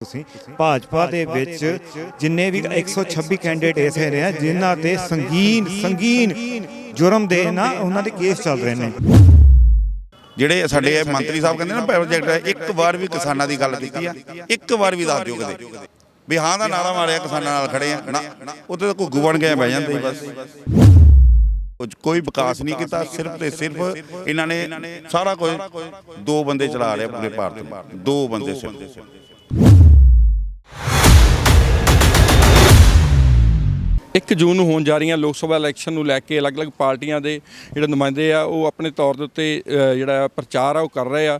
ਤੁਸੀਂ ਭਾਜਪਾ ਦੇ ਵਿੱਚ ਜਿੰਨੇ ਵੀ 126 ਕੈਂਡੀਡੇਟ ਐਸੇ ਨੇ ਆ, ਜਿਨ੍ਹਾਂ ਤੇ ਸੰਗੀਨ ਸੰਗੀਨ ਜੁਰਮ ਦੇ ਨਾ। ਉਹਨਾਂ ਦੇ ਕੇਸ ਚੱਲ ਰਹੇ ਨੇ। ਜਿਹੜੇ ਸਾਡੇ ਇਹ ਮੰਤਰੀ ਸਾਹਿਬ ਕਹਿੰਦੇ ਨਾ ਪ੍ਰੋਜੈਕਟ ਇੱਕ ਵਾਰ ਵੀ ਕਿਸਾਨਾਂ ਦੀ ਗੱਲ ਕੀਤੀ ਆ ਇੱਕ ਵਾਰ ਵੀ ਦੱਸ ਦਿਓ ਕਦੇ ਵੀ ਹਾਂ ਦਾ ਨਾਰਾ ਮਾਰਿਆ ਕਿਸਾਨਾਂ ਨਾਲ ਖੜੇ ਆ ਨਾ ਉੱਥੇ ਤਾਂ ਘੁੱਗੂ ਬਣ ਕੇ ਬਹਿ ਜਾਂਦੇ ਸੀ ਬਸ ਕੁਝ ਕੋਈ ਵਿਕਾਸ ਨਹੀਂ ਕੀਤਾ ਸਿਰਫ ਤੇ ਸਿਰਫ ਇਹਨਾਂ ਨੇ ਸਾਰਾ ਕੁਝ ਦੋ ਬੰਦੇ ਚਲਾ ਰਹੇ ਆ ਪੂਰੇ ਭਾਰਤ ਨੂੰ। ਦੋ ਬੰਦੇ ਸਿਰਫ। ਇੱਕ ਜੂਨ ਨੂੰ ਹੋਣ ਜਾ ਰਹੀਆਂ ਲੋਕ ਸਭਾ ਇਲੈਕਸ਼ਨ ਨੂੰ ਲੈ ਕੇ ਅਲੱਗ-ਅਲੱਗ ਪਾਰਟੀਆਂ ਦੇ ਜਿਹੜੇ ਨੁਮਾਇੰਦੇ ਆ, ਉਹ ਆਪਣੇ ਤੌਰ ਦੇ ਉੱਤੇ ਜਿਹੜਾ ਪ੍ਰਚਾਰ ਆ, ਉਹ ਕਰ ਰਹੇ ਆ।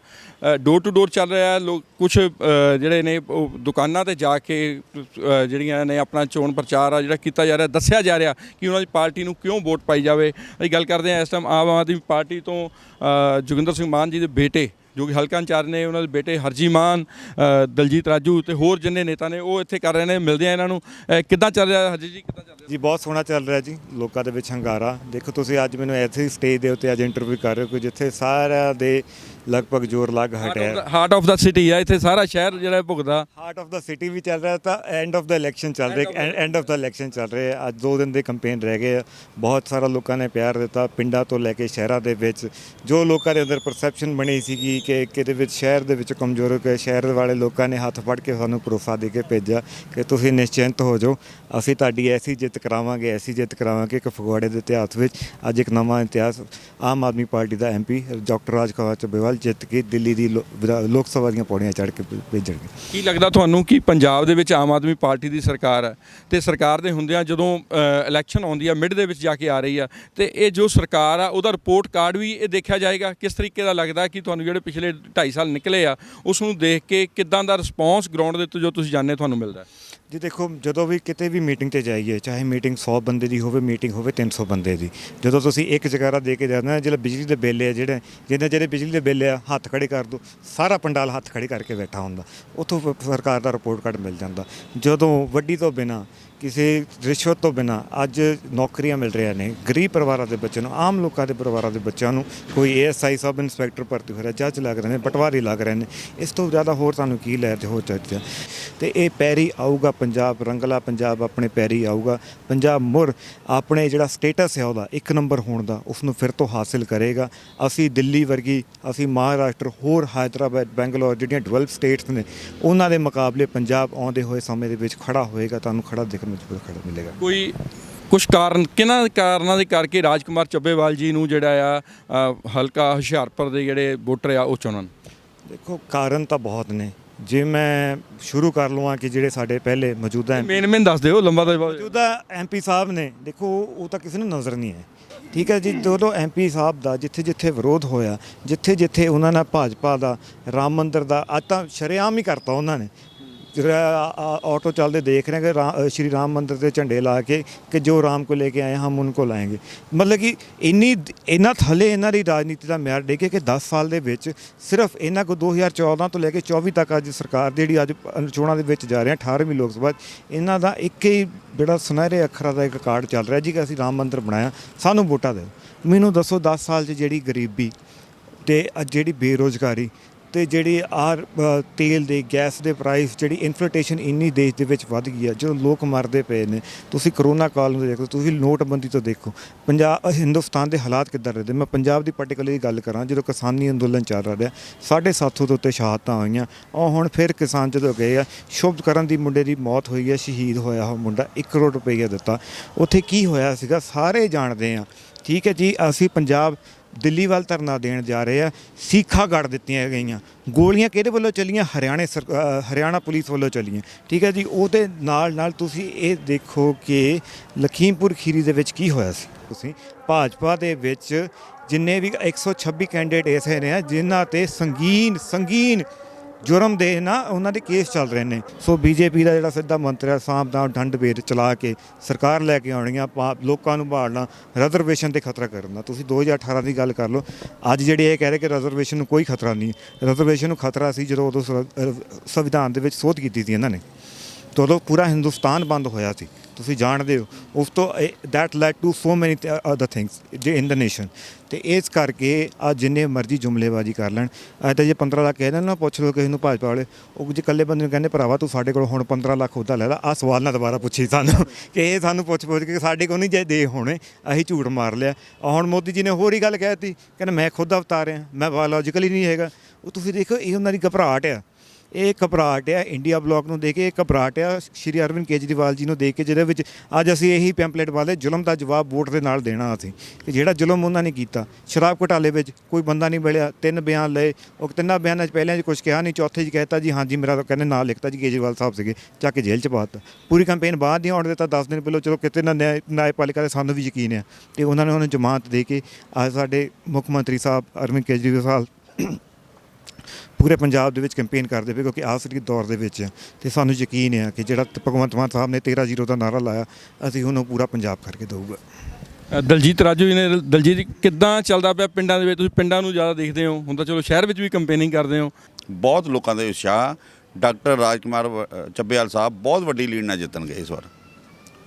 ਡੋਰ ਟੂ ਡੋਰ ਚੱਲ ਰਿਹਾ ਲੋਕ ਕੁਝ ਜਿਹੜੇ ਨੇ ਉਹ ਦੁਕਾਨਾਂ ਤੇ ਜਾ ਕੇ ਜਿਹੜੀਆਂ ਨੇ ਆਪਣਾ ਚੋਣ ਪ੍ਰਚਾਰ ਆ, ਜਿਹੜਾ ਕੀਤਾ ਜਾ ਰਿਹਾ, ਦੱਸਿਆ ਜਾ ਰਿਹਾ ਕਿ ਉਹਨਾਂ ਦੀ ਪਾਰਟੀ ਨੂੰ ਕਿਉਂ ਵੋਟ ਪਾਈ ਜਾਵੇ। ਅਸੀਂ ਗੱਲ ਕਰਦੇ ਹਾਂ ਇਸ ਟਾਈਮ ਆਮ ਆਦਮੀ ਪਾਰਟੀ ਤੋਂ ਜੋਗਿੰਦਰ ਸਿੰਘ ਮਾਨ ਜੀ ਦੇ ਬੇਟੇ ਜੋ ਕਿ ਹਲਕਾ ਇੰਚਾਰਜ ਨੇ ਉਹਨਾਂ ਦੇ ਬੇਟੇ ਹਰਜੀ ਮਾਨ ਦਲਜੀਤ ਰਾਜੂ ਤੇ ਹੋਰ ਜਿੰਨੇ ਨੇਤਾ ਨੇ ਉਹ ਇੱਥੇ ਕਰ ਰਹੇ ਨੇ, ਮਿਲਦੇ ਆ ਇਹਨਾਂ ਨੂੰ। ਕਿੱਦਾਂ ਚੱਲ ਰਿਹਾ ਹਰਜੀ ਜੀ, ਕਿੱਦਾਂ ਚੱਲ ਰਿਹਾ? ਜੀ, ਬਹੁਤ ਸੋਹਣਾ ਚੱਲ ਰਿਹਾ ਜੀ, ਲੋਕਾਂ ਦੇ ਵਿੱਚ ਹੰਗਾਰਾ। ਦੇਖੋ ਤੁਸੀਂ ਅੱਜ ਮੈਨੂੰ ਐਸੇ ਸਟੇਜ ਦੇ ਉੱਤੇ ਅੱਜ ਇੰਟਰਵਿਊ ਕਰ ਰਹੇ ਹੋ ਕਿ ਜਿੱਥੇ ਸਾਰਿਆਂ ਦੇ ਲਗਭਗ ਜ਼ੋਰ ਲੱਗ ਹਟਿਆ। ਹਾਰਟ ਆਫ ਦਾ ਸਿਟੀ ਆ ਇੱਥੇ ਸਾਰਾ ਸ਼ਹਿਰ ਜਿਹੜਾ ਭੁਗਦਾ। ਹਾਰਟ ਆਫ ਦਾ ਸਿਟੀ ਵੀ ਚੱਲ ਰਿਹਾ ਤਾਂ ਐਂਡ ਆਫ ਦਾ ਇਲੈਕਸ਼ਨ ਚੱਲ ਰਿਹਾ ਐਂਡ ਆਫ ਦਾ ਇਲੈਕਸ਼ਨ ਚੱਲ ਰਿਹਾ। ਅੱਜ ਦੋ ਦਿਨ ਦੇ ਕੈਂਪੇਨ ਰਹਿ ਗਏ ਬਹੁਤ ਸਾਰਾ ਲੋਕਾਂ ਨੇ ਪਿਆਰ ਦਿੱਤਾ ਪਿੰਡਾਂ ਤੋਂ ਲੈ ਕੇ ਸ਼ਹਿਰਾਂ ਦੇ ਵਿੱਚ। ਜੋ ਲੋਕਾਂ ਦੇ ਅੰਦਰ ਪਰਸੈਪਸ਼ਨ ਬਣੀ ਸੀਗੀ ਕਿ ਕਿਤੇ ਵਿੱਚ ਸ਼ਹਿਰ ਦੇ ਵਿੱਚ ਕਮਜ਼ੋਰ ਹੋ ਕੇ ਸ਼ਹਿਰ ਵਾਲੇ ਲੋਕਾਂ ਨੇ ਹੱਥ ਫੜ ਕੇ ਸਾਨੂੰ ਭਰੋਸਾ ਦੇ ਕੇ ਭੇਜਿਆ ਕਿ ਤੁਸੀਂ ਨਿਸ਼ਚਿੰਤ ਹੋ ਜਾਓ। ਅਸੀਂ ਤੁਹਾਡੀ ਐਸੀ ਜਿੱਤ ਕਰਾਵਾਂਗੇ ਐਸੀ ਜਿੱਤ ਕਰਾਵਾਂਗੇ ਕਿ ਫਗਵਾੜੇ ਦੇ ਇਤਿਹਾਸ ਵਿੱਚ ਅੱਜ ਇੱਕ ਨਵਾਂ ਇਤਿਹਾਸ ਆਮ ਆਦਮੀ ਪਾਰਟੀ ਦਾ ਐਮਪੀ ਡਾਕਟਰ ਰਾਜ ਕੁਮਾਰ ਚੱਬੇਵਾਲ ਜਿੱਤ ਕੇ ਦਿੱਲੀ ਦੀ ਲੋ- ਵਿਧਾ- ਲੋਕ ਸਭਾ ਦੀਆਂ ਪੌੜੀਆਂ ਚੜ੍ਹ ਕੇ ਭੇ- ਭੇਜਣਗੇ। ਕੀ ਲੱਗਦਾ ਤੁਹਾਨੂੰ ਕਿ ਪੰਜਾਬ ਦੇ ਵਿੱਚ ਆਮ ਆਦਮੀ ਪਾਰਟੀ ਦੀ ਸਰਕਾਰ ਹੈ? ਤੇ ਸਰਕਾਰ ਦੇ ਹੁੰਦਿਆਂ ਜਦੋਂ ਇਲੈਕਸ਼ਨ ਆਉਂਦੀ ਆ ਮਿਡ ਦੇ ਵਿੱਚ ਜਾ ਕੇ ਆ ਰਹੀ ਆ ਤੇ ਇਹ ਜੋ ਸਰਕਾਰ ਆ ਉਹਦਾ ਰਿਪੋਰਟ ਕਾਰਡ ਵੀ ਇਹ ਦੇਖਿਆ ਜਾਏਗਾ? ਕਿਸ ਤਰੀਕੇ ਦਾ ਲੱਗਦਾ ਕਿ ਤੁਹਾਨੂੰ ਜਿਹੜੇ ਪਿਛਲੇ 2.5 ਸਾਲ ਨਿਕਲੇ ਆ ਉਸ ਨੂੰ ਦੇਖ ਕੇ ਕਿੱਦਾਂ ਦਾ ਰਿਸਪੌਂਸ ਗਰਾਊਂਡ ਦੇ ਉੱਤੇ ਜੋ ਤੁਸੀਂ ਜਾਣਦੇ ਤੁਹਾਨੂੰ ਮਿਲਦਾ ਹੈ? ਜੀ ਦੇਖੋ ਜਦੋਂ ਵੀ ਕਿਤੇ ਵੀ ਮੀਟਿੰਗ ਤੇ ਜਾਈਏ ਚਾਹੇ ਮੀਟਿੰਗ 100 ਬੰਦੇ ਦੀ ਹੋਵੇ ਮੀਟਿੰਗ ਹੋਵੇ 300 ਬੰਦੇ ਦੀ ਜਦੋਂ ਤੁਸੀਂ ਇੱਕ ਜਗਾਰਾ ਦੇ ਕੇ ਜਾਂਦੇ ਨਾ ਜਿਹੜਾ ਬਿਜਲੀ ਦੇ ਬਿੱਲ ਆ ਜਿਹੜੇ ਜਿਹਦੇ ਜਿਹੜੇ ਬਿਜਲੀ ਦੇ ਬਿੱਲ ਲਿਆ ਹੱਥ ਖੜੇ ਕਰ ਦੋ। ਸਾਰਾ ਪੰਡਾਲ ਹੱਥ ਖੜੇ ਕਰਕੇ ਬੈਠਾ ਹੁੰਦਾ। ਉੱਥੋਂ ਸਰਕਾਰ ਦਾ ਰਿਪੋਰਟ ਕਾਰਡ ਮਿਲ ਜਾਂਦਾ। ਜਦੋਂ ਵੱਡੀ ਤੋਂ ਬਿਨਾ ਕਿਸੇ ਰਿਸ਼ਵਤ ਤੋਂ ਬਿਨਾ ਅੱਜ ਨੌਕਰੀਆਂ ਮਿਲ ਰਹੀਆਂ ਨੇ। ਗਰੀਬ ਪਰਿਵਾਰਾਂ ਦੇ ਬੱਚਿਆਂ ਨੂੰ, ਆਮ ਲੋਕਾਂ ਦੇ ਪਰਿਵਾਰਾਂ ਦੇ ਬੱਚਿਆਂ ਨੂੰ ਕੋਈ ਏਐਸਆਈ ਸਬ ਇੰਸਪੈਕਟਰ ਭਰਤੀ ਹੋ ਰਿਹਾ, ਜੱਜ ਲੱਗ ਰਹੇ ਨੇ, ਪਟਵਾਰੀ ਲੱਗ ਰਹੇ ਨੇ। ਇਸ ਤੋਂ ਜ਼ਿਆਦਾ ਹੋਰ ਤੁਹਾਨੂੰ ਕੀ ਲੈ ਹੋ ਚਾਹੀਦਾ ਤੇ ਇਹ ਪੈਰੀ ਆਊਗਾ ਪੰਜਾਬ, ਰੰਗਲਾ ਪੰਜਾਬ ਆਪਣੇ ਪੈਰੀ ਆਊਗਾ। ਪੰਜਾਬ ਮੁਰ ਆਪਣੇ ਜਿਹੜਾ ਸਟੇਟਸ ਹੈ ਉਹਦਾ, ਇੱਕ ਨੰਬਰ ਹੋਣ ਦਾ ਉਸ ਨੂੰ ਫਿਰ ਤੋਂ ਹਾਸਿਲ ਕਰੇਗਾ। ਅਸੀਂ ਦਿੱਲੀ ਵਰਗੀ, ਅਸੀਂ ਮਹਾਰਾਸ਼ਟਰ, ਹੋਰ ਹੈਦਰਾਬਾਦ ਬੈਂਗਲੌਰ ਜਿਹੜੀਆਂ ਡਿਵੈਲਪ ਸਟੇਟਸ ਨੇ, ਉਹਨਾਂ ਦੇ ਮੁਕਾਬਲੇ ਪੰਜਾਬ ਆਉਂਦੇ ਹੋਏ ਸਮੇਂ ਦੇ ਵਿੱਚ ਖੜਾ ਹੋਏਗਾ, ਤੁਹਾਨੂੰ ਖੜਾ ਦੇਖਣ ਜ਼ਰੂਰ ਖੜਾ ਮਿਲੇਗਾ? ਕੋਈ ਕੁਝ ਕਾਰਨ ਕਿਹਨਾਂ ਕਾਰਨਾਂ ਦੇ ਕਰਕੇ ਰਾਜਕੁਮਾਰ ਚੱਬੇਵਾਲ ਜੀ ਨੂੰ ਜਿਹੜਾ ਆ ਅ, ਹਲਕਾ ਹੁਸ਼ਿਆਰਪੁਰ ਦੇ ਜਿਹੜੇ ਵੋਟਰ ਆ ਉਹ ਚੁਣਨ? ਦੇਖੋ ਕਾਰਨ ਤਾਂ ਬਹੁਤ ਨੇ। ਜੇ ਮੈਂ ਸ਼ੁਰੂ ਕਰ ਲਵਾਂ ਕਿ ਜਿਹੜੇ ਸਾਡੇ ਪਹਿਲੇ ਮੌਜੂਦਾ ਮੇਨ ਮੇਨ ਦੱਸ ਦਿਓ ਲੰਬਾ ਤਾਂ ਮੌਜੂਦਾ ਐਮਪੀ ਸਾਹਿਬ ਨੇ ਦੇਖੋ ਉਹ ਤਾਂ ਕਿਸੇ ਨੂੰ ਨਜ਼ਰ ਨਹੀਂ ਹੈ। ਠੀਕ ਹੈ ਜੀ ਜਦੋਂ ਐਮਪੀ ਸਾਹਿਬ ਦਾ ਜਿੱਥੇ ਜਿੱਥੇ ਵਿਰੋਧ ਹੋਇਆ ਜਿੱਥੇ ਜਿੱਥੇ ਉਹਨਾਂ ਨੇ ਭਾਜਪਾ ਦਾ ਰਾਮ ਮੰਦਿਰ ਦਾ ਅੱਜ ਤਾਂ ਸ਼ਰੇਆਮ ਹੀ ਕਰਤਾ ਉਹਨਾਂ ਨੇ। ਜਿਹੜਾ ऑटो चलते देख रहे हैं ਸ਼੍ਰੀ ਰਾਮ ਮੰਦਰ ਦੇ ਝੰਡੇ ਲਾ ਕੇ ਕਿ ਜੋ ਰਾਮ जो ਲੈ ਕੇ ਆਏ ਹਮ हम उनको लाएंगे ਮਤਲਬ ਕਿ ਇੰਨੀ ਇਹਨਾਂ ਥੱਲੇ ਇਹਨਾਂ ਦੀ ਰਾਜਨੀਤੀ ਦਾ ਮਿਆਰ ਡੇਕੇ ਕਿ 10 ਸਾਲ ਦੇ ਵਿੱਚ ਸਿਰਫ ਇਹਨਾਂ ਕੋ 2014 ਤੋਂ ਲੈ ਕੇ 24 ਤੱਕ ਅੱਜ ਸਰਕਾਰ ਜਿਹੜੀ ਅੱਜ ਚੋਣਾਂ ਦੇ ਵਿੱਚ ਜਾ ਰਹੇ 18ਵੀਂ ਲੋਕ ਸਭਾ, ਇਹਨਾਂ ਦਾ ਇੱਕ ਹੀ ਜਿਹੜਾ ਸੁਨਹਿਰੇ ਅੱਖਰਾਂ ਦਾ ਇੱਕ ਕਾਰਡ ਚੱਲ ਰਿਹਾ ਜੀ ਕਿ ਅਸੀਂ ਰਾਮ ਮੰਦਰ ਬਣਾਇਆ, ਸਾਨੂੰ ਵੋਟਾਂ ਦਿਓ ਮੈਨੂੰ ਦੱਸੋ 10 ਸਾਲ 'ਚ ਜਿਹੜੀ ਗਰੀਬੀ ਤੇ ਜਿਹੜੀ ਬੇਰੋਜ਼ਗਾਰੀ ਤੇ ਜਿਹੜੀ ਆਰ ਤੇਲ ਦੇ, ਗੈਸ ਦੇ ਪ੍ਰਾਈਸ ਜਿਹੜੀ ਇਨਫਲੇਸ਼ਨ ਇੰਨੀ ਦੇਸ਼ ਦੇ ਵਿੱਚ ਵੱਧ ਗਈ ਆ, ਜਦੋਂ ਲੋਕ ਮਰਦੇ ਪਏ ਨੇ, ਤੁਸੀਂ ਕਰੋਨਾ ਕਾਲ ਨੂੰ ਦੇਖੋ, ਤੁਸੀਂ ਨੋਟਬੰਦੀ ਤੋਂ ਦੇਖੋ ਪੰਜਾਬ ਹਿੰਦੁਸਤਾਨ ਦੇ ਹਾਲਾਤ ਕਿੱਦਾਂ ਰਹੇ? ਮੈਂ ਪੰਜਾਬ ਦੀ ਪਾਰਟਿਕੂਲਰਲੀ ਗੱਲ ਕਰਾਂ, ਜਦੋਂ ਕਿਸਾਨੀ ਅੰਦੋਲਨ ਚੱਲ ਰਿਹਾ ਸਾਢੇ ਸੱਤ ਸੌ ਦੇ ਉੱਤੇ ਸ਼ਹਾਦਤਾਂ ਹੋਈਆਂ, ਉਹ ਹੁਣ ਫਿਰ ਕਿਸਾਨ ਜਦੋਂ ਗਏ ਆ, ਸ਼ੁਭ ਕਰਨ ਦੀ ਮੁੰਡੇ ਦੀ ਮੌਤ ਹੋਈ ਹੈ ਸ਼ਹੀਦ ਹੋਇਆ ਉਹ ਮੁੰਡਾ 1 ਕਰੋੜ ਰੁਪਏ ਦਿੱਤਾ। ਉੱਥੇ ਕੀ ਹੋਇਆ ਸੀਗਾ? ਸਾਰੇ ਜਾਣਦੇ ਆ, ਠੀਕ ਹੈ ਜੀ, ਅਸੀਂ ਪੰਜਾਬ ਦਿੱਲੀ ਵੱਲ ਧਰਨਾ ਦੇਣ ਜਾ ਰਹੇ ਆ, ਸੀਖਾ ਗੜ ਦਿੱਤੀਆਂ ਗਈਆਂ। ਗੋਲੀਆਂ ਕਿਹਦੇ ਵੱਲੋਂ ਚੱਲੀਆਂ? ਹਰਿਆਣੇ ਸਰ- ਹਰਿਆਣਾ ਪੁਲਿਸ ਵੱਲੋਂ ਚੱਲੀਆਂ। ਠੀਕ ਹੈ ਜੀ, ਉਹਦੇ ਨਾਲ ਨਾਲ ਤੁਸੀਂ ਇਹ ਦੇਖੋ ਕਿ ਲਖੀਮਪੁਰ ਖੀਰੀ ਦੇ ਵਿੱਚ ਕੀ ਹੋਇਆ ਸੀ? ਤੁਸੀਂ ਭਾਜਪਾ ਦੇ ਵਿੱਚ ਜਿੰਨੇ ਵੀ 126 ਕੈਂਡੀਡੇਟ ਐਸੇ ਨੇ ਜਿਨ੍ਹਾਂ ਤੇ ਸੰਗੀਨ ਸੰਗੀਨ ਜੁਰਮ ਦੇ ਨਾ ਉਹਨਾਂ ਦੇ ਕੇਸ ਚੱਲ ਰਹੇ ਨੇ। ਸੋ ਬੀਜੇਪੀ ਦਾ ਜਿਹੜਾ ਸਿੱਧਾ ਮੰਤਰ ਹੈ ਸਾਮ ਦਾ ਡੰਡ ਵੇਦ ਚਲਾ ਕੇ ਸਰਕਾਰ ਲੈ ਕੇ ਆਉਣੀਆਂ ਪਾ- ਲੋਕਾਂ ਨੂੰ ਭਾਲਣਾ ਰਿਜ਼ਰਵੇਸ਼ਨ ਤੇ ਖਤਰਾ ਕਰਨਾ। ਤੁਸੀਂ 2018 ਦੀ ਗੱਲ ਕਰ ਲਓ, ਅੱਜ ਜਿਹੜੇ ਇਹ ਕਹਿ ਰਹੇ ਕਿ ਰਿਜ਼ਰਵੇਸ਼ਨ ਨੂੰ ਕੋਈ ਖਤਰਾ ਨਹੀਂ ਰਿਜ਼ਰਵੇਸ਼ਨ ਨੂੰ ਖਤਰਾ ਸੀ ਜਦੋਂ ਉਦੋਂ ਸੰਵਿਧਾਨ ਦੇ ਵਿੱਚ ਸੋਧ ਕੀਤੀ ਸੀ ਇਹਨਾਂ ਨੇ। ਤੇ ਉਦੋਂ ਪੂਰਾ ਹਿੰਦੁਸਤਾਨ ਬੰਦ ਹੋਇਆ ਸੀ। ਤੁਸੀਂ ਜਾਣਦੇ ਹੋ। ਉਸ ਤੋਂ that led to so many other things ਜੇ ਇਨ ਦ ਨੇਸ਼ਨ ਤੇ ਇਸ ਕਰਕੇ ਆ ਜਿੰਨੇ ਮਰਜ਼ੀ ਜੁਮਲੇਬਾਜ਼ੀ ਕਰ ਲੈਣ। ਅੱਜ ਤਾਂ ਜੇ 15 ਲੱਖ ਕਹਿ ਦੇਣ ਨਾ ਪੁੱਛ ਲਓ ਕਿਸੇ ਨੂੰ ਭਾਜਪਾ ਵਾਲੇ। ਉਹ ਜੇ ਇਕੱਲੇ ਬੰਦੇ ਨੂੰ ਕਹਿੰਦੇ, ਭਰਾਵਾ ਤੂੰ ਸਾਡੇ ਕੋਲ ਹੁਣ 15 ਲੱਖ ਉਹਦਾ ਲੈ ਲਾ ਆ ਸਵਾਲ ਨਾ ਦੁਬਾਰਾ ਪੁੱਛੀ ਸਾਨੂੰ। ਕਿ ਇਹ ਸਾਨੂੰ ਪੁੱਛ ਪੁੱਛ ਕੇ ਸਾਡੇ ਕੋਲ ਨਹੀਂ ਜੇ ਦੇ ਹੋਣੇ, ਅਸੀਂ ਝੂਠ ਮਾਰ ਲਿਆ। ਹੁਣ ਮੋਦੀ ਜੀ ਨੇ ਹੋਰ ਹੀ ਗੱਲ ਕਹਿਤੀ ਕਹਿੰਦਾ ਮੈਂ ਖੁਦ ਅਵਤਾਰ ਰਿਹਾ ਮੈਂ ਬਾਇਓਲੋਜੀਕਲੀ ਨਹੀਂ ਹੈਗਾ। ਉਹ ਤੁਸੀਂ ਦੇਖੋ, ਇਹ ਉਹਨਾਂ ਦੀ ਘਬਰਾਹਟ ਆ। ਇਹ ਘਬਰਾਹਟ ਆ ਇੰਡੀਆ ਬਲੌਕ ਨੂੰ ਦੇ ਕੇ ਇਹ ਘਬਰਾਹਟ ਆ, ਸ਼੍ਰੀ ਅਰਵਿੰਦ ਕੇਜਰੀਵਾਲ ਜੀ ਨੂੰ ਦੇ ਕੇ, ਜਿਹਦੇ ਵਿੱਚ ਅੱਜ ਅਸੀਂ ਇਹੀ ਪੈਂਪਲੇਟ ਵਾਲੇ ਜ਼ੁਲਮ ਦਾ ਜਵਾਬ ਵੋਟ ਦੇ ਨਾਲ ਦੇਣਾ ਅਸੀਂ। ਕਿ ਜਿਹੜਾ ਜ਼ੁਲਮ ਉਹਨਾਂ ਨੇ ਕੀਤਾ, ਸ਼ਰਾਬ ਘੁਟਾਲੇ ਵਿੱਚ ਕੋਈ ਬੰਦਾ ਨਹੀਂ ਮਿਲਿਆ, ਤਿੰਨ ਬਿਆਨ ਲਏ, ਉਹ ਤਿੰਨਾਂ ਬਿਆਨਾਂ 'ਚ ਪਹਿਲਾਂ 'ਚ ਕੁਝ ਕਿਹਾ ਨਹੀਂ, ਚੌਥੇ 'ਚ ਕਹਿਤਾ ਜੀ, ਹਾਂਜੀ ਮੇਰਾ ਕਹਿੰਦੇ ਨਾਂ ਲਿਖਤਾ ਜੀ, ਕੇਜਰੀਵਾਲ ਸਾਹਿਬ ਸੀਗੇ, ਚੱਕ ਕੇ ਜੇਲ੍ਹ 'ਚ ਪਾਤਾ ਪੂਰੀ ਕੈਂਪੇਨ ਬਾਅਦ ਦੀ ਆਉਣ ਦਿੱਤਾ 10 ਦਿਨ ਪਹਿਲਾਂ ਚਲੋ ਕਿਤੇ ਨਾ ਨਿਆਂ ਨਿਆਂਪਾਲਿਕਾ ਦੇ ਸਾਨੂੰ ਵੀ ਯਕੀਨ ਹੈ ਤੇ ਉਹਨਾਂ ਨੇ ਉਹਨੂੰ ਜ਼ਮਾਨਤ ਦੇ ਕੇ, ਅੱਜ ਸਾਡੇ ਮੁੱਖ ਮੰਤਰੀ ਸਾਹਿਬ ਅਰਵਿੰਦ ਕੇਜਰੀਵਾਲ ਪੂਰੇ ਪੰਜਾਬ ਦੇ ਵਿੱਚ ਕੈਂਪੇਨ ਕਰਦੇ ਪਏ ਕਿਉਂਕਿ ਆਖਰੀ ਦੌਰ ਦੇ ਵਿੱਚ ਤੇ ਸਾਨੂੰ ਯਕੀਨ ਹੈ ਕਿ ਜਿਹੜਾ ਭਗਵੰਤ ਮਾਨ ਸਾਹਿਬ ਨੇ 13-0 ਦਾ ਨਾਰਾ ਲਾਇਆ ਅਸੀਂ ਉਹਨੂੰ ਪੂਰਾ ਪੰਜਾਬ ਕਰਕੇ ਦਊਗਾ। ਦਲਜੀਤ ਰਾਜੂ ਜੀ ਨੇ ਦਲਜੀਤ ਜੀ ਕਿੱਦਾਂ ਚੱਲਦਾ ਪਿਆ ਪਿੰਡਾਂ ਦੇ ਵਿੱਚ? ਤੁਸੀਂ ਪਿੰਡਾਂ ਨੂੰ ਜ਼ਿਆਦਾ ਦੇਖਦੇ ਹੋ। ਹੁਣ ਤਾਂ ਚਲੋ ਸ਼ਹਿਰ ਵਿੱਚ ਵੀ ਕੰਪੇਨਿੰਗ ਕਰਦੇ ਹੋ। ਬਹੁਤ ਲੋਕਾਂ ਦੇ ਉਤਸ਼ਾਹ। ਡਾਕਟਰ ਰਾਜਕੁਮਾਰ ਚੱਬੇਵਾਲ ਸਾਹਿਬ ਬਹੁਤ ਵੱਡੀ ਲੀਡ ਨਾਲ ਜਿੱਤਣਗੇ ਇਸ ਵਾਰ।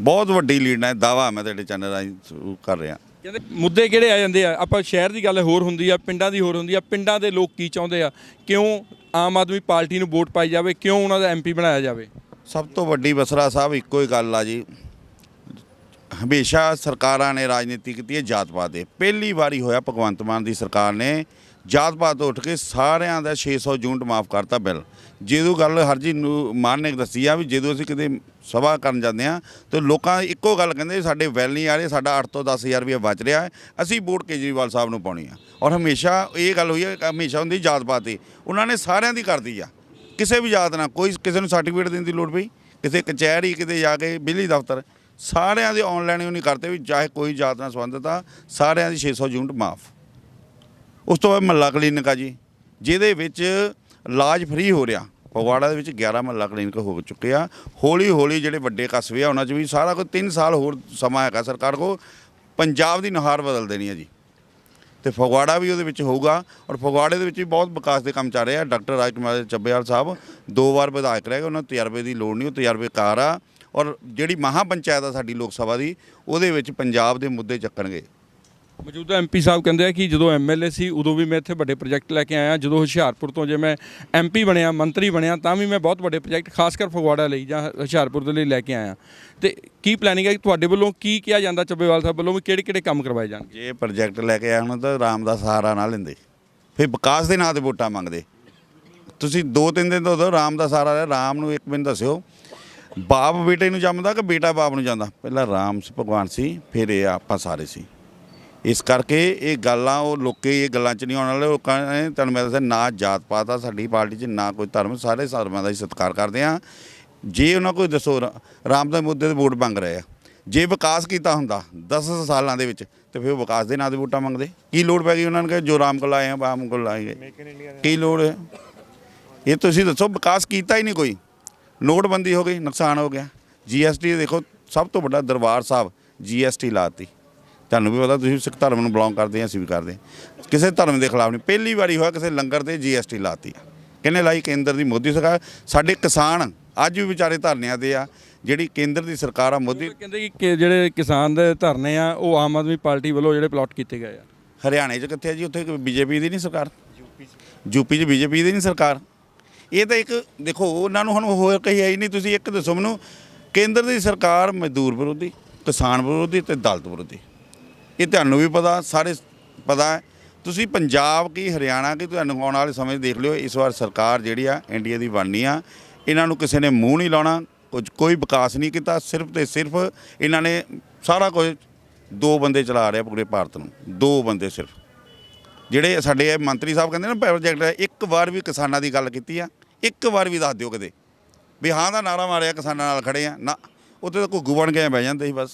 ਬਹੁਤ ਵੱਡੀ ਲੀਡ ਨਾਲ ਦਾਵਾ ਮੈਂ ਤੁਹਾਡੇ ਚੈਨਲ ਰਾਹੀਂ ਸ਼ੁਰੂ ਕਰ ਰਿਹਾ। ਕਹਿੰਦੇ ਮੁੱਦੇ ਕਿਹੜੇ ਆ ਜਾਂਦੇ ਆ? ਆਪਾਂ ਸ਼ਹਿਰ ਦੀ ਗੱਲ ਹੋਰ ਹੁੰਦੀ ਆ, ਪਿੰਡਾਂ ਦੀ ਹੋਰ ਹੁੰਦੀ ਆ। ਪਿੰਡਾਂ ਦੇ ਲੋਕ ਕੀ ਚਾਹੁੰਦੇ ਆ? ਕਿਉਂ ਆਮ ਆਦਮੀ ਪਾਰਟੀ ਨੂੰ ਵੋਟ ਪਾਈ ਜਾਵੇ? ਕਿਉਂ ਉਹਨਾਂ ਦਾ ਐਮਪੀ ਬਣਾਇਆ ਜਾਵੇ? ਸਭ ਤੋਂ ਵੱਡੀ ਬਸਰਾ ਸਾਹਿਬ ਇੱਕੋ ਹੀ ਗੱਲ ਆ ਜੀ। ਹਮੇਸ਼ਾ ਸਰਕਾਰਾਂ ਨੇ ਰਾਜਨੀਤੀ ਕੀਤੀ ਹੈ ਜਾਤ ਪਾਤ ਦੇ। ਪਹਿਲੀ ਵਾਰੀ ਹੋਇਆ ਭਗਵੰਤ ਮਾਨ ਦੀ ਸਰਕਾਰ ਨੇ ਜਾਤ ਪਾਤ ਤੋਂ ਉੱਠ ਕੇ ਸਾਰਿਆਂ ਦਾ 600 ਯੂਨਿਟ ਮਾਫ ਕਰਤਾ ਬਿੱਲ। ਜਦੋਂ ਗੱਲ ਹਰਜੀ ਨੂੰ ਮਾਨ ਨੇ ਦੱਸੀ ਆ ਵੀ ਜਦੋਂ ਅਸੀਂ ਕਿਤੇ ਸਭਾ ਕਰਨ ਜਾਂਦੇ ਆ, ਤੇ ਲੋਕਾਂ ਇੱਕੋ ਗੱਲ ਕਹਿੰਦੇ ਸਾਡੇ ਵੈਲ ਨਹੀਂ ਆ ਰਹੇ, ਸਾਡਾ 8 ਤੋਂ 10000 ਰੁਪਏ ਬਚ ਰਿਹਾ ਹੈ, ਅਸੀਂ ਵੋਟ ਕੇਜਰੀਵਾਲ ਸਾਹਿਬ ਨੂੰ ਪਾਉਣੀ ਆ। ਔਰ ਹਮੇਸ਼ਾ ਇਹ ਗੱਲ ਹੋਈ ਹੈ, ਹਮੇਸ਼ਾ ਹੁੰਦੀ ਜਾਤ ਪਾਤ ਦੀ ਉਹਨਾਂ ਨੇ ਸਾਰਿਆਂ ਦੀ ਕਰਦੀ ਆ। ਕਿਸੇ ਵੀ ਜਾਤ ਨਾਲ ਕੋਈ ਕਿਸੇ ਨੂੰ ਸਰਟੀਫਿਕੇਟ ਦੇਣ ਦੀ ਲੋੜ ਪਈ? ਕਿਸੇ ਕਚਹਿਰੀ ਕਿਤੇ ਜਾ ਕੇ ਬਿਜਲੀ ਦਫ਼ਤਰ? ਸਾਰਿਆਂ ਦੇ ਆਨਲਾਈਨ ਉਹ ਨਹੀਂ ਕਰਤੇ ਵੀ ਚਾਹੇ ਕੋਈ ਜਾਤ ਨਾਲ ਸੰਬੰਧਿਤ ਆ, ਸਾਰਿਆਂ ਦੀ 600 ਯੂਨਿਟ ਮਾਫ। ਉਸ ਤੋਂ ਬਾਅਦ ਮਹੱਲਾ ਕਲੀਨਿਕ ਆ ਜੀ, ਜਿਹਦੇ ਵਿੱਚ ਇਲਾਜ ਫ੍ਰੀ ਹੋ ਰਿਹਾ। ਫਗਵਾੜਾ ਦੇ ਵਿੱਚ 11 ਮਹੱਲਾ ਕਲੀਨਿਕ ਹੋ ਚੁੱਕੇ ਆ। ਹੌਲੀ ਹੌਲੀ ਜਿਹੜੇ ਵੱਡੇ ਕਸਬੇ ਆ, ਉਹਨਾਂ 'ਚ ਵੀ ਸਾਰਾ ਕੁਝ 3 ਸਾਲ ਹੋਰ ਸਮਾਂ ਹੈਗਾ ਸਰਕਾਰ ਕੋ ਪੰਜਾਬ ਦੀ ਨਹਾਰ ਬਦਲ ਦੇਣੀ ਹੈ ਜੀ। ਤੇ ਫਗਵਾੜਾ ਵੀ ਉਹਦੇ ਵਿੱਚ ਹੋਊਗਾ ਔਰ ਫਗਵਾੜੇ ਦੇ ਵਿੱਚ ਵੀ ਬਹੁਤ ਵਿਕਾਸ ਦੇ ਕੰਮ ਚੱਲ ਰਹੇ ਆ। ਡਾਕਟਰ ਰਾਜਕੁਮਾਰ ਚੱਬੇਵਾਲ ਸਾਹਿਬ ਦੋ ਵਾਰ ਵਿਧਾਇਕ ਰਹੇ ਉਹਨਾਂ ਨੂੰ ਤਜਰਬੇ ਦੀ ਲੋੜ ਨਹੀਂ, ਉਹ ਤਜਰਬੇਕਾਰ ਆ। ਔਰ ਜਿਹੜੀ ਮਹਾ ਪੰਚਾਇਤ ਆ ਸਾਡੀ ਲੋਕ ਸਭਾ ਦੀ, ਉਹਦੇ ਵਿੱਚ ਪੰਜਾਬ ਦੇ ਮੁੱਦੇ ਚੱਕਣਗੇ। ਮੌਜੂਦਾ ਐਮਪੀ ਸਾਹਿਬ ਕਹਿੰਦੇ ਆ ਕਿ ਜਦੋਂ ਐਮਐਲਏ ਸੀ, ਉਦੋਂ ਵੀ ਮੈਂ ਇੱਥੇ ਵੱਡੇ ਪ੍ਰੋਜੈਕਟ ਲੈ ਕੇ ਆਇਆ। ਜਦੋਂ ਹੁਸ਼ਿਆਰਪੁਰ ਤੋਂ ਜੇ ਮੈਂ ਐਮਪੀ ਬਣਿਆ, ਮੰਤਰੀ ਬਣਿਆ, ਤਾਂ ਵੀ ਮੈਂ ਬਹੁਤ ਵੱਡੇ ਪ੍ਰੋਜੈਕਟ, ਖਾਸ ਕਰ ਫਗਵਾੜਾ ਲਈ ਜਾਂ ਹੁਸ਼ਿਆਰਪੁਰ ਦੇ ਲਈ ਲੈ ਕੇ ਆਇਆ। ਤੇ ਕੀ ਪਲੈਨਿੰਗ ਹੈ ਤੁਹਾਡੇ ਵੱਲੋਂ ਕੀ ਕਿਹਾ ਜਾਂਦਾ ਚੱਬੇਵਾਲ ਸਾਹਿਬ ਵੱਲੋਂ, ਵੀ ਕਿਹੜੇ ਕਿਹੜੇ ਕੰਮ ਕਰਵਾਏ ਜਾਣਗੇ? ਜੇ ਪ੍ਰੋਜੈਕਟ ਲੈ ਕੇ ਆਇਆ ਹੁਣ ਤਾਂ ਰਾਮ ਦਾ ਸਹਾਰਾ ਨਾ ਲੈਂਦੇ। ਫਿਰ ਵਿਕਾਸ ਦੇ ਨਾਂ ਤੇ ਵੋਟਾਂ ਮੰਗਦੇ। ਤੁਸੀਂ ਦੋ ਤਿੰਨ ਦਿਨ ਤੋਂ ਉਦੋਂ ਰਾਮ ਦਾ ਸਹਾਰਾ ਰਾਮ ਨੂੰ ਇੱਕ ਮਿੰਟ ਦੱਸਿਓ। ਬਾਪ ਬੇਟੇ ਨੂੰ ਜੰਮਦਾ ਕਿ ਬੇਟਾ ਬਾਪ ਨੂੰ ਜਾਂਦਾ ਪਹਿਲਾਂ ਰਾਮ ਭਗਵਾਨ ਸੀ, ਫਿਰ ਇਹ ਆਪਾਂ ਸਾਰੇ ਸੀ। ਇਸ ਕਰਕੇ ਇਹ ਗੱਲਾਂ ਉਹ ਲੋਕੇ ਇਹ ਗੱਲਾਂ 'ਚ ਨਹੀਂ ਆਉਣ ਵਾਲੇ ਲੋਕਾਂ ਨੇ ਤੁਹਾਨੂੰ ਮੈਂ ਦੱਸਿਆ ਨਾ ਜਾਤ ਪਾਤ ਆ ਸਾਡੀ ਪਾਰਟੀ 'ਚ ਨਾ ਕੋਈ ਧਰਮ ਸਾਰੇ ਧਰਮਾਂ ਦਾ ਹੀ ਸਤਿਕਾਰ ਕਰਦੇ ਆ। ਜੇ ਉਹਨਾਂ ਕੋਈ ਦੱਸੋ ਰਾਮ ਦੇ ਮੁੱਦੇ ਤੇ ਵੋਟ ਮੰਗ ਰਹੇ ਆ। ਜੇ ਵਿਕਾਸ ਕੀਤਾ ਹੁੰਦਾ 10 ਸਾਲਾਂ ਦੇ ਵਿੱਚ ਤੇ ਫਿਰ ਉਹ ਵਿਕਾਸ ਦੇ ਨਾਂ ਤੇ ਵੋਟਾਂ ਮੰਗਦੇ। ਕੀ ਲੋੜ ਪੈ ਗਈ ਉਹਨਾਂ ਨੂੰ ਕਿ ਜੋ ਰਾਮ ਕੋਲ ਆਏ ਆ ਰਾਮ ਕੋਲ ਆਏ ਗਏ ਕੀ ਲੋੜ ਹੈ? ਇਹ ਤੁਸੀਂ ਦੱਸੋ ਵਿਕਾਸ ਕੀਤਾ ਹੀ ਨਹੀਂ ਕੋਈ। ਨੋਟਬੰਦੀ ਹੋ ਗਈ ਨੁਕਸਾਨ ਹੋ ਗਿਆ। ਜੀਐਸਟੀ ਦੇਖੋ ਸਭ ਤੋਂ ਵੱਡਾ ਦਰਬਾਰ ਸਾਹਿਬ ਜੀਐਸਟੀ ਲਾਤੀ। ਤੁਹਾਨੂੰ ਵੀ ਪਤਾ ਤੁਸੀਂ ਸਿੱਖ ਧਰਮ ਨੂੰ ਬਿਲੋਂਗ ਕਰਦੇ ਆ ਅਸੀਂ ਵੀ ਕਰਦੇ। ਕਿਸੇ ਧਰਮ ਦੇ ਖਿਲਾਫ ਨਹੀਂ। ਪਹਿਲੀ ਵਾਰੀ ਹੋਇਆ ਕਿਸੇ ਲੰਗਰ ਤੇ ਜੀਐਸਟੀ ਲਾਤੀ। ਕਿਹਨੇ ਲਾਈ? ਕੇਂਦਰ ਦੀ ਮੋਦੀ ਸਰਕਾਰ। ਸਾਡੇ ਕਿਸਾਨ ਅੱਜ ਵੀ ਵਿਚਾਰੇ ਧਰਨਿਆਂ ਤੇ ਆ। ਜਿਹੜੀ ਕੇਂਦਰ ਦੀ ਸਰਕਾਰ ਆ ਮੋਦੀ ਕਹਿੰਦੇ ਕਿ ਕਿ ਜਿਹੜੇ ਕਿਸਾਨ ਦੇ ਧਰਨੇ ਆ ਉਹ ਆਮ ਆਦਮੀ ਪਾਰਟੀ ਵੱਲੋਂ ਜਿਹੜੇ ਪਲਾਟ ਕੀਤੇ ਗਏ ਆ। ਹਰਿਆਣੇ 'ਚ ਕਿੱਥੇ ਆ ਜੀ? ਉੱਥੇ ਬੀਜੇਪੀ ਦੀ ਨਹੀਂ ਸਰਕਾਰ। ਯੂਪੀ 'ਚ ਬੀਜੇਪੀ ਦੀ ਨਹੀਂ ਸਰਕਾਰ। ਇਹ ਤਾਂ ਇੱਕ ਦੇਖੋ ਉਹਨਾਂ ਨੂੰ ਹੁਣ ਹੋਰ ਕਹੀ ਆਈ ਨਹੀਂ। ਤੁਸੀਂ ਇੱਕ ਦੱਸੋ ਮੈਨੂੰ ਕੇਂਦਰ ਦੀ ਸਰਕਾਰ ਮਜ਼ਦੂਰ ਵਿਰੋਧੀ ਕਿਸਾਨ ਵਿਰੋਧੀ ਤੇ ਦਲਿਤ ਵਿਰੋਧੀ। ਇਹ ਤੁਹਾਨੂੰ ਵੀ ਪਤਾ, ਸਾਰੇ ਪਤਾ ਹੈ। ਤੁਸੀਂ ਪੰਜਾਬ ਕੀ ਹਰਿਆਣਾ ਕੀ ਤੁਹਾਨੂੰ ਆਉਣ ਵਾਲੇ ਸਮੇਂ 'ਚ ਦੇਖ ਲਿਓ, ਇਸ ਵਾਰ ਸਰਕਾਰ ਜਿਹੜੀ ਆ ਇੰਡੀਆ ਦੀ ਬਣਨੀ ਆ, ਇਹਨਾਂ ਨੂੰ ਕਿਸੇ ਨੇ ਮੂੰਹ ਨਹੀਂ ਲਾਉਣਾ, ਕੁਝ, ਕੋਈ ਵਿਕਾਸ ਨਹੀਂ ਕੀਤਾ, ਸਿਰਫ ਤੇ ਸਿਰਫ ਇਹਨਾਂ ਨੇ ਸਾਰਾ ਕੁਝ ਦੋ ਬੰਦੇ ਚਲਾ ਰਿਹਾ ਪੂਰੇ ਭਾਰਤ ਨੂੰ, ਦੋ ਬੰਦੇ ਸਿਰਫ। ਜਿਹੜੇ ਸਾਡੇ ਮੰਤਰੀ ਸਾਹਿਬ ਕਹਿੰਦੇ ਨਾ ਪ੍ਰੋਜੈਕਟ ਇੱਕ ਵਾਰ ਵੀ ਕਿਸਾਨਾਂ ਦੀ ਗੱਲ ਕੀਤੀ ਆ, ਇੱਕ ਵਾਰ ਵੀ ਦੱਸ ਦਿਓ ਕਦੇ। ਵੀ ਹਾਂ ਦਾ ਨਾਰਾ ਮਾਰਿਆ, ਕਿਸਾਨਾਂ ਨਾਲ ਖੜੇ ਆ, ਨਾ, ਉੱਥੇ ਤਾਂ ਘੁੱਗੂ ਬਣ ਕੇ ਬਹਿ ਜਾਂਦੇ ਸੀ ਬਸ।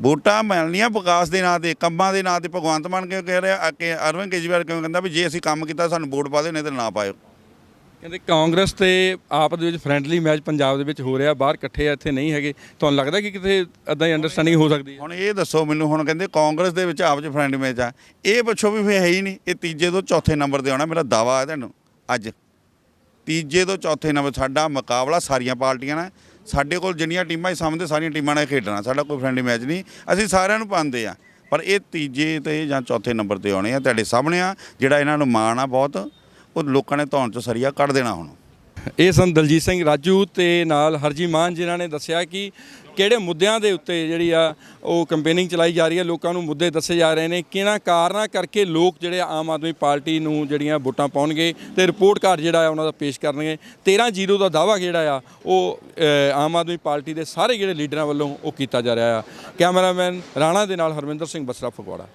ਵੋਟਾਂ ਮਿਲਣੀਆਂ ਵਿਕਾਸ ਦੇ ਨਾਂ ਤੇ ਕੰਮਾਂ ਦੇ ਨਾਂ ਤੇ ਭਗਵੰਤ ਮਾਨ ਕਿਉਂ ਕਹਿ ਰਿਹਾ ਕਿ ਅਰਵਿੰਦ ਕੇਜਰੀਵਾਲ ਕਿਉਂ ਕਹਿੰਦਾ ਵੀ ਜੇ ਅਸੀਂ ਕੰਮ ਕੀਤਾ ਸਾਨੂੰ ਵੋਟ ਪਾ ਦਿਓ ਨਹੀਂ ਤਾਂ ਨਾ ਪਾਇਓ। ਕਹਿੰਦੇ ਕਾਂਗਰਸ ਤੇ ਆਪ ਦੇ ਵਿੱਚ ਫਰੈਂਡਲੀ ਮੈਚ ਪੰਜਾਬ ਦੇ ਵਿੱਚ ਹੋ ਰਿਹਾ ਬਾਹਰ ਇਕੱਠੇ ਆ ਇੱਥੇ ਨਹੀਂ ਹੈਗੇ। ਤੁਹਾਨੂੰ ਲੱਗਦਾ ਕਿ ਕਿਤੇ ਅੱਦਾਂ ਹੀ ਅੰਡਰਸਟੈਂਡਿੰਗ ਹੋ ਸਕਦੀ ਹੈ? ਹੁਣ ਇਹ ਦੱਸੋ ਮੈਨੂੰ ਹੁਣ ਕਹਿੰਦੇ ਕਾਂਗਰਸ ਦੇ ਵਿੱਚ ਆਪ ਚ ਫਰੈਂਡ ਮੈਚ ਆ। ਇਹ ਪੁੱਛੋ ਵੀ ਫੇ ਹੈ ਹੀ ਨਹੀਂ। ਇਹ ਤੀਜੇ ਤੋਂ ਚੌਥੇ ਨੰਬਰ ਤੇ ਆਉਣਾ ਮੇਰਾ ਦਾਵਾ ਹੈ ਤੁਹਾਨੂੰ ਅੱਜ। ਤੀਜੇ ਤੋਂ ਚੌਥੇ ਨੰਬਰ ਸਾਡਾ ਮੁਕਾਬਲਾ ਸਾਰੀਆਂ ਪਾਰਟੀਆਂ ਨਾਲ ਸਾਡੇ ਕੋਲ ਜਿੰਨੀਆਂ ਟੀਮਾਂ ਹੀ ਸਾਹਮਣੇ ਸਾਰੀਆਂ ਟੀਮਾਂ ਨਾਲ ਖੇਡਣਾ, ਸਾਡਾ ਕੋਈ ਫਰੈਂਡਲੀ ਮੈਚ ਨਹੀਂ। ਅਸੀਂ ਸਾਰਿਆਂ ਨੂੰ ਪਾਉਂਦੇ ਆ। ਪਰ ਇਹ ਤੀਜੇ ਤੇ ਜਾਂ ਚੌਥੇ ਨੰਬਰ ਤੇ ਆਉਣੇ ਆ ਤੁਹਾਡੇ ਸਾਹਮਣੇ ਆ, ਜਿਹੜਾ ਇਹਨਾਂ ਨੂੰ ਮਾਣ ਆ ਬਹੁਤ, ਉਹ ਲੋਕਾਂ ਨੇ ਧੌਣ 'ਚੋਂ ਸਰੀਆ ਕੱਢ ਦੇਣਾ ਹੁਣ। ਇਹ ਸਨ ਦਲਜੀਤ ਸਿੰਘ ਰਾਜੂ ਤੇ ਨਾਲ ਹਰਜੀ ਮਾਨ ਜਿਨ੍ਹਾਂ ਨੇ ਦੱਸਿਆ ਕਿ ਕਿਹੜੇ ਮੁੱਦਿਆਂ ਦੇ ਉੱਤੇ ਜਿਹੜੀ ਆ ਉਹ ਕੰਪੇਨਿੰਗ ਚਲਾਈ ਜਾ ਰਹੀ ਹੈ? ਲੋਕਾਂ ਨੂੰ ਮੁੱਦੇ ਦੱਸੇ ਜਾ ਰਹੇ ਨੇ। ਕਿਹਨਾਂ ਕਾਰਨਾਂ ਕਰਕੇ ਲੋਕ ਜਿਹੜੇ ਆਮ ਆਦਮੀ ਪਾਰਟੀ ਨੂੰ ਜਿਹੜੀਆਂ ਵੋਟਾਂ ਪਾਉਣਗੇ ਤੇ ਰਿਪੋਰਟ ਕਾਰਡ ਜਿਹੜਾ ਆ ਉਹਨਾਂ ਦਾ ਪੇਸ਼ ਕਰਨਗੇ? 13 ਜ਼ੀਰੋ ਦਾ ਦਾਵਾ ਜਿਹੜਾ ਆ, ਉਹ ਆਮ ਆਦਮੀ ਪਾਰਟੀ ਦੇ ਸਾਰੇ ਜਿਹੜੇ ਲੀਡਰਾਂ ਵੱਲੋਂ ਉਹ ਕੀਤਾ ਜਾ ਰਿਹਾ ਆ। ਕੈਮਰਾਮੈਨ ਰਾਣਾ ਦੇ ਨਾਲ ਹਰਮਿੰਦਰ ਸਿੰਘ ਬਸਰਾ ਫਗਵਾੜਾ।